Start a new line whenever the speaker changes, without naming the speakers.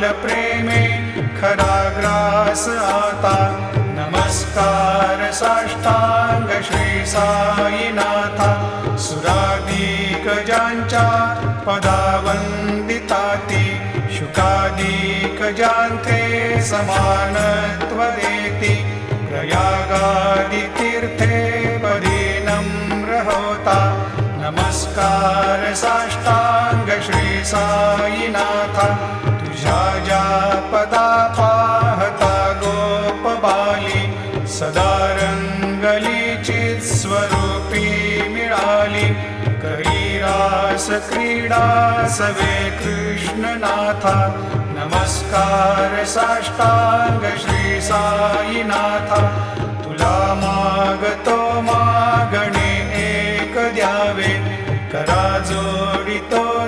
लप्रेमे खरा ग्रास आता। नमस्कार साष्टाङ्गीसायिनाता सुरादिकजा पदा वन्दिताति शुकादिकजान्ते समान त्वदेति प्रयागादितीर्थे परिणं रहोता नमस्कार साष्टाङ्ग श्री साईनाथा तुझ्या ज्या पदा पाहता गोप बाली सदा रंगलीची स्वरूपी मिळाली. करी रास क्रीडा सवे कृष्णनाथा नमस्कार साष्टांग श्री साईनाथा. तुला मागतो मागणे एक द्यावे करा जोडितो